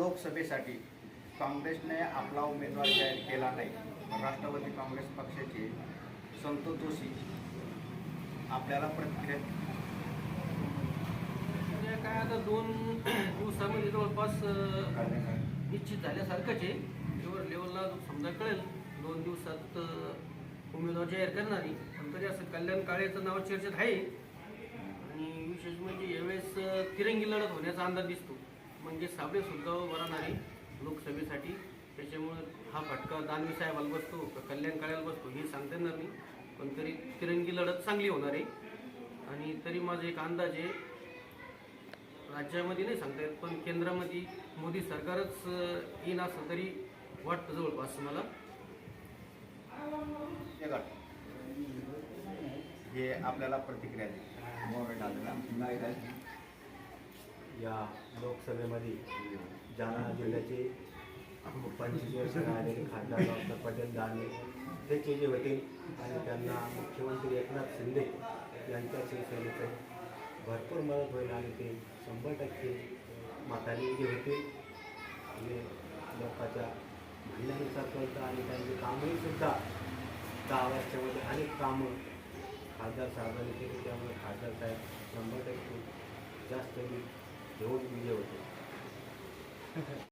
लोकसभेसाठी काँग्रेसने आपला उमेदवार जाहीर केला नाही. राष्ट्रवादी काँग्रेस पक्षाचे संतोष जोशी आपल्याला प्रतिक्रिया म्हणजे काय आता दोन दिवसामध्ये जवळपास निश्चित झाल्यासारखंच आहे. लेवल लेवलला समजा कळेल दोन दिवसात उमेदवार जाहीर करणारी. पण तरी असं कल्याण काळेचं नाव चर्चेत आहे. आणि विशेष म्हणजे यावेळेस तिरंगी लढत होण्याचा अंदाज दिसतो. म्हणजे साबळे सुद्धा राहणारे लोकसभेसाठी. त्याच्यामुळे हा फटका दानवे साहेबाला बसतो का कल्याण काळ्याला बसतो हे सांगता येणार नाही. पण तरी तिरंगी लढत चांगली होणार आहे. आणि तरी माझा एक अंदाज आहे राज्यामध्ये नाही सांगता येत पण केंद्रामध्ये मोदी सरकारच येईन असं तरी वाटतं जवळपास मला. हे आपल्याला प्रतिक्रिया दिली या लोकसभेमध्ये जालना जिल्ह्याचे पंचवीस वर्ष राहिलेले खासदार डॉक्टर पटेल दानवे त्याचे जे होते. आणि त्यांना मुख्यमंत्री एकनाथ शिंदे यांच्या शिवसेनेचं भरपूर मदत होईल आणि ते शंभर टक्के म्हातारी जे होते म्हणजे लोकांच्या म्हणण्यानुसार करतं आणि त्यांची कामही सुद्धा दहा वर्षामध्ये अनेक कामं खासदार साहेबांनी केली. त्यामुळे खासदार साहेब शंभर टक्के जास्त